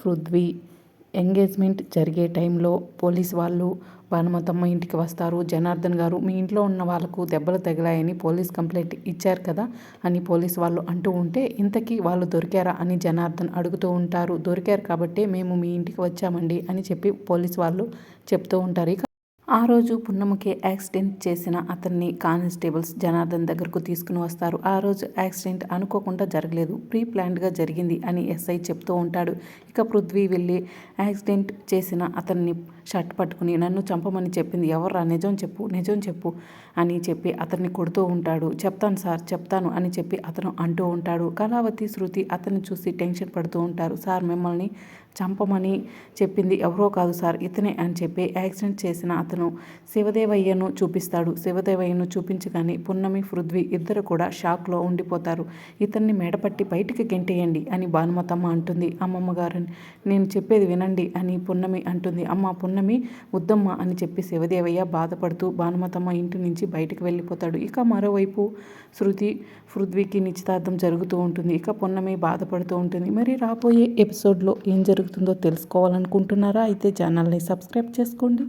Prithvi engagement జరిగే టైంలో police వాళ్ళు భానుమతమ్మ ఇంటికి వస్తారు. జనార్దన్ గారు మీ ఇంట్లో ఉన్న వాళ్ళకు దెబ్బలు తగిలాయని పోలీస్ కంప్లైంట్ ఇచ్చారు కదా అని పోలీస్ వాళ్ళు అంటూ ఉంటే ఇంతకీ వాళ్ళు దొరికారా? అని జనార్దన్ అడుగుతూ ఉంటారు. దొరికారు కాబట్టే మేము మీ ఇంటికి వచ్చామండి అని చెప్పి పోలీస్ వాళ్ళు చెప్తూ ఉంటారు. ఆ రోజు పున్నమ్మకి యాక్సిడెంట్ చేసిన అతన్ని కానిస్టేబుల్స్ జనార్దన్ దగ్గరకు తీసుకుని వస్తారు. ఆ రోజు యాక్సిడెంట్ అనుకోకుండా జరగలేదు. ప్రీ ప్లాన్డ్గా జరిగింది అని ఎస్ఐ చెప్తూ ఉంటాడు. ఇక పృథ్వీ వెళ్ళి యాక్సిడెంట్ చేసిన అతన్ని షర్ట్ పట్టుకుని నన్ను చంపమని చెప్పింది. ఎవర్రా? నిజం చెప్పు నిజం చెప్పు అని చెప్పి అతన్ని కొడుతూ ఉంటాడు. చెప్తాను సార్ చెప్తాను అని చెప్పి అతను అంటూ ఉంటాడు. కళావతి శృతి అతన్ని చూసి టెన్షన్ పడుతూ ఉంటారు. సార్ మిమ్మల్ని చంపమని చెప్పింది ఎవరో కాదు సార్ ఇతనే అని చెప్పి యాక్సిడెంట్ చేసిన అతను శివదేవయ్యను చూపిస్తాడు. శివదేవయ్యను చూపించగానే పున్నమి పృథ్వీ ఇద్దరు కూడా షాక్లో ఉండిపోతారు. ఇతన్ని మెడపట్టి బయటికి గెంటేయండి అని భానుమతమ్మ అంటుంది. అమ్మమ్మ గారు నేను చెప్పేది వినండి అని పున్నమి అంటుంది. అమ్మ పున్నమి వద్దమ్మ అని చెప్పి శివదేవయ్య బాధపడుతూ భానుమతమ్మ ఇంటి నుంచి బయటికి వెళ్ళిపోతాడు. ఇక మరోవైపు శృతి పృథ్వీకి నిశ్చితార్థం జరుగుతూ ఉంటుంది. ఇక పొన్నమి బాధపడుతూ ఉంటుంది. మరి రాబోయే ఎపిసోడ్లో ఏం జరుగుతుందో తెలుసుకోవాలనుకుంటున్నారా? అయితే ఛానల్ని సబ్స్క్రైబ్ చేసుకోండి.